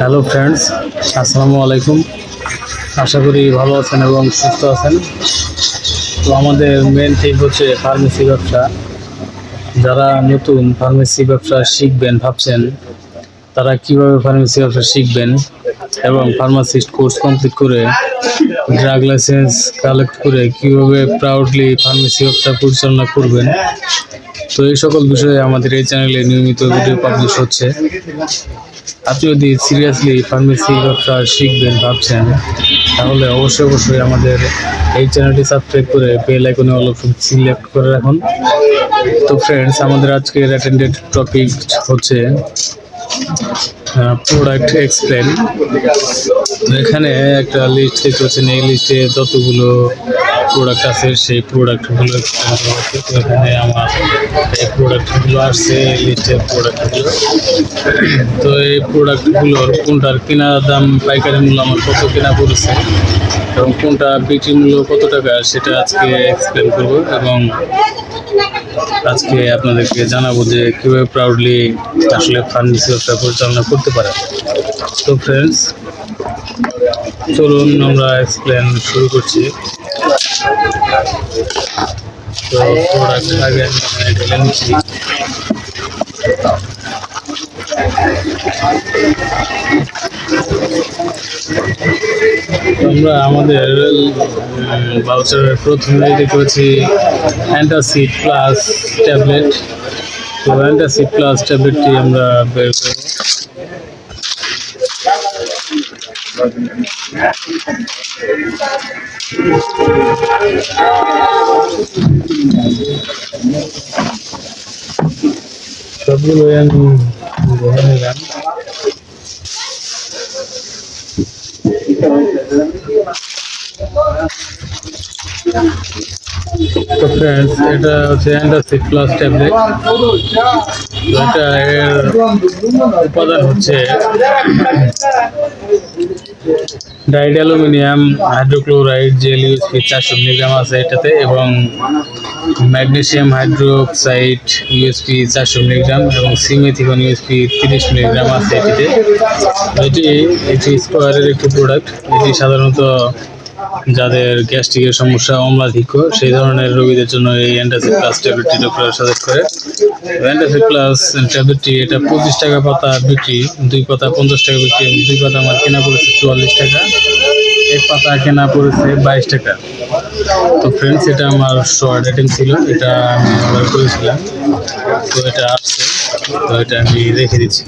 Hello friends, আসসালামু আলাইকুম। আশা করি ভালো আছেন এবং সুস্থ আছেন। তো আমাদের মেন থিম হচ্ছে ফার্মেসি ব্যবসা। যারা নতুন ফার্মেসি ব্যবসা শিখবেন, ভাবছেন তারা কীভাবে ফার্মেসি ব্যবসা শিখবেন এবং ফার্মাসিস্ট কোর্স কমপ্লিট করে ড্রাগ লাইসেন্স কালেক্ট করে কীভাবে প্রাউডলি ফার্মেসি ব্যবসা পরিচালনা করবেন। তো এই সকল বিষয়ে আমাদের এই চ্যানেলে নিয়মিত ভিডিও পাবলিশ হচ্ছে। আপনি যদি সিরিয়াসলি ফার্মেসি ব্যবসা শিখবেন ভাবছেন, তাহলে অবশ্যই অবশ্যই আমাদের এই চ্যানেলটি সাবস্ক্রাইব করে বেল আইকনে অল অপশন সিলেক্ট করে রাখুন। তো ফ্রেন্ডস আমাদের আজকের অ্যাটেন্ডেড টপিক হচ্ছে প্রোডাক্ট এক্সপ্লেন এখানে একটা লিস্ট দেখতে পাচ্ছেন, এই লিস্টে যতগুলো প্রোডাক্ট আছে, সেই প্রোডাক্টগুলো তো এখানে আমার এই প্রোডাক্টগুলো আসছে লিস্টের প্রোডাক্টগুলো তো এই প্রোডাক্টগুলোর কোনটার কেনা দাম, পাইকারি মূল্য আমার কত কেনা পড়েছে, এবং কোনটা বিক্রি মূল্য কত টাকা সেটা আজকে এক্সপ্লেন করব, এবং আজকে আপনাদেরকে জানাব যে কীভাবে প্রাউডলি আসলে ফার্মেসি ব্যবসা পরিচালনা করতে পারে। তো ফ্রেন্ডস চলুন আমরা এক্সপ্লেন শুরু করছি। তো আমরা আমাদের বাউচারের প্রথম দেখতে পাচ্ছি অ্যান্টাসিড প্লাস ট্যাবলেট তো অ্যান্টাসিড প্লাস ট্যাবলেটটি আমরা বের করব। সবগুলো আমি বলে নিলাম তো ফ্রেন্ডস এটা হচ্ছে অ্যান্টাসিড প্লাস ট্যাবলেট এটা এর উপাদান হচ্ছে died aluminium, hydrochloride, gel use USP চারশো মিলিগ্রাম আছে এটাতে, এবং ম্যাগনেসিয়াম হাইড্রোক্সাইড ইউএসপি চারশো মিলিগ্রাম, এবং সিমেথিকন ইউএসপি তিরিশ মিলিগ্রাম আছে এটিতে। এটি এটি স্কোয়ারের একটি প্রোডাক্ট এটি সাধারণত যাদের গ্যাস্ট্রিকের সমস্যা অম্লাধিক্য সেই ধরনের রোগীদের জন্য এই অ্যান্টাসিড প্লাস ট্যাবলেটটি ডক্টর সাজেস্ট করে। অ্যান্টাসিড প্লাস ট্যাবলেটটি এটা পঁচিশ টাকা পাতা বিক্রি দুই পাতা পঞ্চাশ টাকা বিক্রি দুই পাতা আমার কেনা পড়েছে চুয়াল্লিশ টাকা। এক পাতা কেনা পড়েছে বাইশ টাকা। তো ফ্রেন্ডস এটা আমার শর্ট আইটেম ছিল, এটা আমি অর্ডার করেছিলাম। তো এটা আসছে। তো এটা আমি রেখে দিচ্ছি।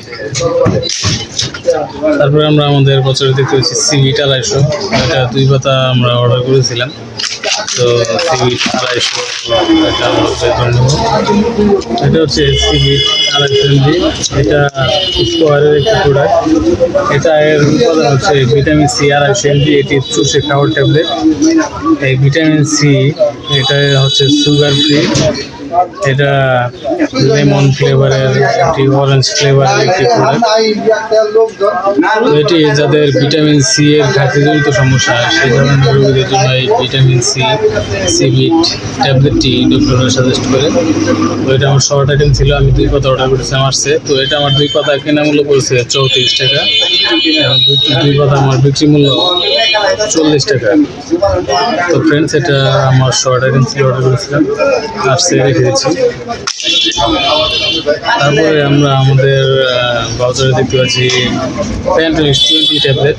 তারপরে আমরা আমাদের বছরে দেখতে পাচ্ছি সিভিট আড়াইশো এটা দুই পাতা আমরা অর্ডার করেছিলাম। তো সিভিট আড়াইশো এটা আমরা এটা হচ্ছে সিভিট আড়াইশো এমজি এটা স্কোয়ারের একটি প্রোডাক্ট এটা এর উপাদান হচ্ছে ভিটামিন সি আড়াইশো এমজি এটি চুষে খাওয়ার ট্যাবলেট এই ভিটামিন সি, এটা হচ্ছে সুগার ফ্রি এটা লেমন ফ্লেভারের একটি অরেঞ্জ ফ্লেভারের একটি এটি যাদের ভিটামিন সি এর ঘাটতিজনিত সমস্যা, সেই ধরনের রোগীদের জন্য এই ভিটামিন সি সিবিট ট্যাবলেটটি ডক্টররা সাজেস্ট করে। তো এটা আমার শর্ট আইটেম ছিল, আমি দুই পাতা অর্ডার করেছিলাম আসছে তো এটা আমার দুই পাতা কেনা মূল্য পড়েছে চৌত্রিশ টাকা। দুই পাতা আমার বিক্রি মূল্য চল্লিশ টাকা। তো ফ্রেন্ডস এটা আমার শর্ট আইটেম ছিল অর্ডার করেছিলাম। আসছে দিচ্ছি তারপরে আমরা আমাদের বাজারে দেখতে পাচ্ছি Pantonix twenty tablet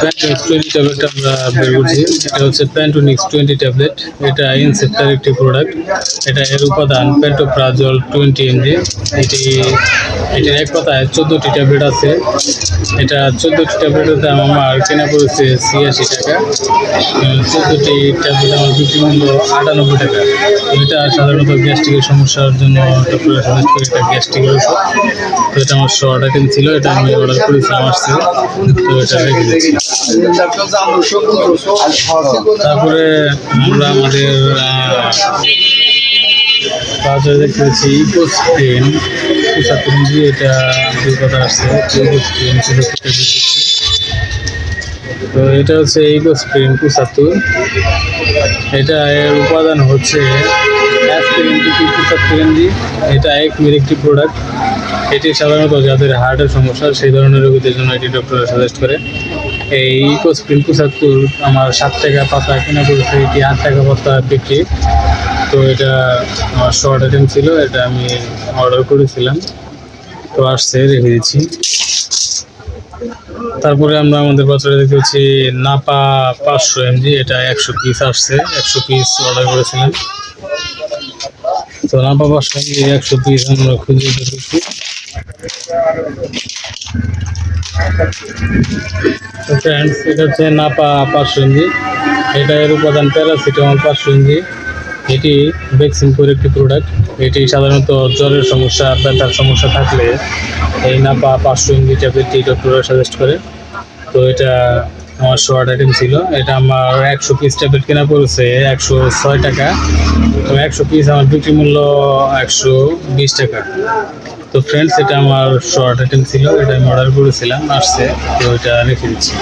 Pantonix twenty tablet আমরা বের করছি। এটা হচ্ছে প্যান্টোনিক্স টোয়েন্টি ট্যাবলেট এটা ইনসেপ্টার একটি প্রোডাক্ট এটা এর উপাদান প্যান্টোপ্রাজল টোয়েন্টি এমজি এটি, এটির এক কথায় চোদ্দোটি ট্যাবলেট আছে। এটা চোদ্দোটি ট্যাবলেটের দাম আমার কেনা পড়েছে ছিয়াশি টাকা। চোদ্দোটি ট্যাবলেট আমার বিক্রি মূল্য আটানব্বই টাকা। এটা সাধারণত গ্যাস্ট্রিকের সমস্যার জন্য ডক্টরের সাজেস্ট করে এটা গ্যাস্ট্রিকের ওষুধ। তো এটা আমার শর্ট আইটেম ছিল এটা আমি অর্ডার করেছিলাম আসছে তো এটা রেখে দিচ্ছি। তারপরে আমরা আমাদের আহ, দেখতে পাচ্ছি এটা দুই কথা আসছে। ইকো তো এটা হচ্ছে ইকো স্ক্রিন পঁচাত্তর। এটা এর উপাদান হচ্ছে এটা এক একটি প্রোডাক্ট এটি সাধারণত যাদের হার্টের সমস্যা, সেই ধরনের রোগীদের জন্য এটি ডক্টর সাজেস্ট করে। এই ইকোস্প্রিন পঁচাত্তর আমার সাত টাকা পাতা কেনা করেছে এটি আট টাকা পাতা বিক্রি। তো এটা আমার শর্ট আইটেম ছিল, এটা আমি অর্ডার করেছিলাম। তো আসছে রেখে দিচ্ছি। তারপরে আমরা আমাদের বাজারে দেখতে পাচ্ছি, নাপা পাঁচশো এমজি এটা একশো পিস আসছে, একশো পিস অর্ডার করেছিলাম তো নাপা পাঁচশো এমজি একশো পিস আমরা খুঁজে দেখেছি ফ্রেন্ডস এটা হচ্ছে নাপা পাঁচশো এমজি এটা এর উপাদান প্যারাসিটামল পাঁচশো এমজি এটি ভ্যাকসিনপুর একটি প্রোডাক্ট এটি সাধারণত জ্বরের সমস্যা, ব্যথার সমস্যা থাকলে এই নাপা পাঁচশো এমজি ট্যাবলেটটি ডক্টররা সাজেস্ট করে। তো এটা আমার শর্ট আইটেম ছিল। এটা আমার একশো পিস ট্যাবলেট কেনা পড়েছে, একশো ছয় টাকা। তো একশো পিস আমার বিক্রি মূল্য একশো বিশ টাকা। তো ফ্রেন্ডস এটা আমার শর্ট আইটেম ছিল, এটা আমি অর্ডার করেছিলাম, আসছে। তো এটা রেখে দিচ্ছি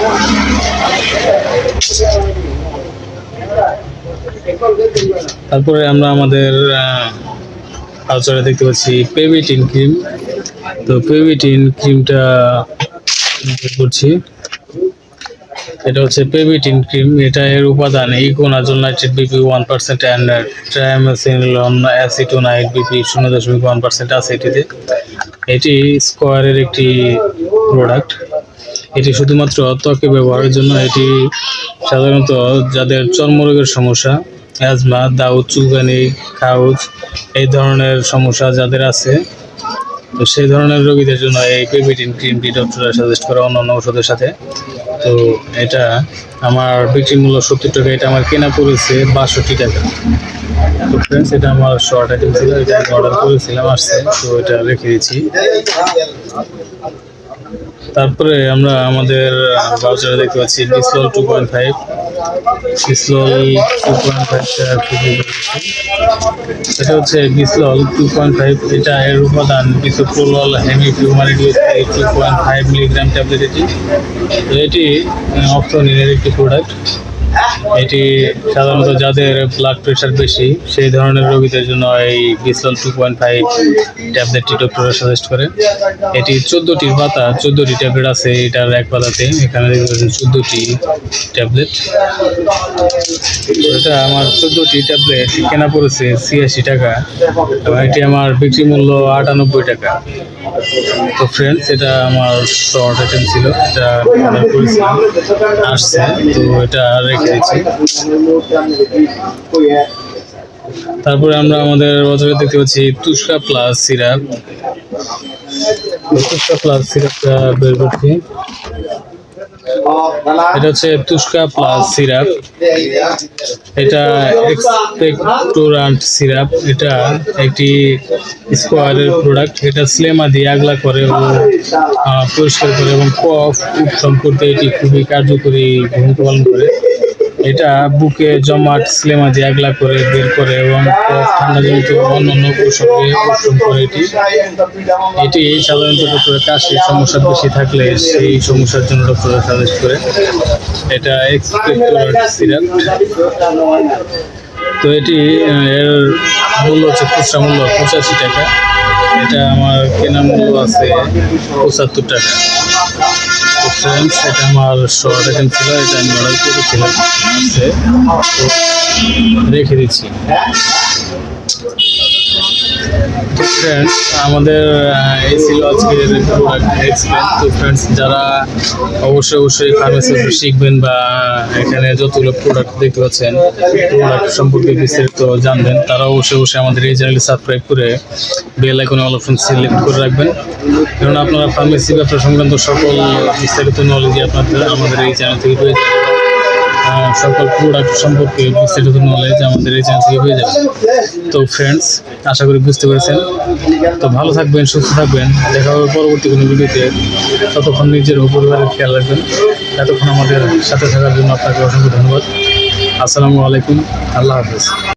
তারপরে আমরা আমাদের কালচারে দেখতে পাচ্ছি পেভিটিন ক্রিম তো পেভিটিন ক্রিমটা করছি। এটা হচ্ছে পেভিটিন ক্রিম এটা এর উপাদান econazole nitrate BP one percent and triamcinolone acetonide BP শূন্য দশমিক ওয়ান পার্সেন্ট আছে এটিতে। এটি স্কোয়ারের একটি প্রোডাক্ট এটি শুধুমাত্র ত্বকে ব্যবহারের জন্য, এটি সাধারণত যাদের চর্মরোগের সমস্যা, অ্যাজমা, দাউদ, চুলকানি খাউজ এই ধরনের সমস্যা যাদের আছে, তো সেই ধরনের রোগীদের জন্য এই পেভিটিন ক্রিমটি ডক্টররা সাজেস্ট করে অন্যান্য ওষুধের সাথে। তো এটা আমার বিক্রি মূল্য সত্তর টাকা, এটা আমার কেনা পড়েছে বাষট্টি টাকা। তো ফ্রেন্ডস এটা আমার শর্ট আইটেম ছিল, এটা আমি অর্ডার করেছিলাম, আসছে, তো এটা রেখে দিয়েছি তারপরে আমরা আমাদের বাউচারে দেখতে পাচ্ছি Disol two point five Disol two point ফাইভটা এটা হচ্ছে ডিসল টু পয়েন্ট ফাইভ এটা এর উপাদান bisoprolol হেমিফিউমারিডিউস two point five milligram tablet এটি। এটি অপথনিনের একটি প্রোডাক্ট এটি সাধারণত যাদের ব্লাড প্রেশার বেশি, সেই ধরনের রোগীদের জন্য এই বিসল টু পয়েন্ট ফাইভ ট্যাবলেটটি ডক্টররা সাজেস্ট করে। এটি চোদ্দোটির পাতা, চোদ্দোটি ট্যাবলেট আছে এটার এক পাতাতে। এখানে দেখতে পাচ্ছেন চোদ্দোটি ট্যাবলেট এটা আমার চোদ্দোটি ট্যাবলেট কেনা পড়েছে ছিয়াশি টাকা। এবং এটি আমার বিক্রি মূল্য আটানব্বই টাকা। তো ফ্রেন্ডস এটা আমার শর্ট আইটেম ছিল, এটা অর্ডার করেছিলাম, আসছে, তো এটা রেখে দিচ্ছি। তারপরে আমরা আমাদের বাজারে দেখতে পাচ্ছি তুষকা প্লাস সিরাপ তুষকা প্লাস সিরাপটা বের করছি। এটা হচ্ছে তুষকা প্লাস সিরাপ এটা এক্সপেক্টোরান্ট সিরাপ এটা একটি স্কোয়ারের প্রোডাক্ট এটা স্লেমা দিয়ে আগলা করে ও পরিষ্কার করে এবং কফ সম্পর্কে এটি খুবই কার্যকরী ভূমিকা পালন করে। এটা বুকে জমাট স্লেমা দিয়ে আগলা করে বের করে এবং কফ ঠান্ডা জনিত অন্যান্য উপসর্গে উপশম করে এটি। এটি সাধারণত ডক্টরের কাশির সমস্যা বেশি থাকলে সেই সমস্যার জন্য ডক্টর সাজেস্ট করে। এটা এক্সপেক্টোরান্ট সিরাপ তো এটি, এর মূল্য হচ্ছে খুচরা মূল্য পঁচাশি টাকা। এটা আমার কেনা মূল্য আছে পঁচাত্তর টাকা। ফ্রেন্ডস এটা আমার শর্ট আইটেম ছিল এটা আমি অর্ডার করেছিলাম। আছে রেখে দিচ্ছি। তো ফ্রেন্ডস আমাদের এই ছিল আজকের এক্সপ্লেন তো ফ্রেন্ডস যারা অবশ্যই অবশ্যই ফার্মেসি শিখবেন বা এখানে যতগুলো প্রোডাক্ট দেখতে পাচ্ছেন প্রোডাক্ট সম্পর্কে বিস্তারিত জানবেন, তারা অবশ্যই অবশ্যই আমাদের এই চ্যানেলটি সাবস্ক্রাইব করে বেল আইকনে অল অপশন সিলেক্ট করে রাখবেন। কারণ আপনারা ফার্মেসি ব্যবসা সংক্রান্ত সকল বিস্তারিত নলেজই আপনাদের, আমাদের এই চ্যানেল থেকে পেয়ে যাবেন। সকল প্রোডাক্ট সম্পর্কে বিস্তারিত নলেজ আমাদের এই চ্যানেল থেকে হয়ে যাবে। তো ফ্রেন্ডস আশা করি বুঝতে পেরেছেন। তো ভালো থাকবেন, সুস্থ থাকবেন। দেখা হবে পরবর্তী কোনো ভিডিওতে। ততক্ষণ নিজের ও পরিবারের খেয়াল রাখবেন। এতক্ষণ আমাদের সাথে থাকার জন্য আপনাকে অসংখ্য ধন্যবাদ। আসসালামু আলাইকুম। আল্লাহ হাফিজ।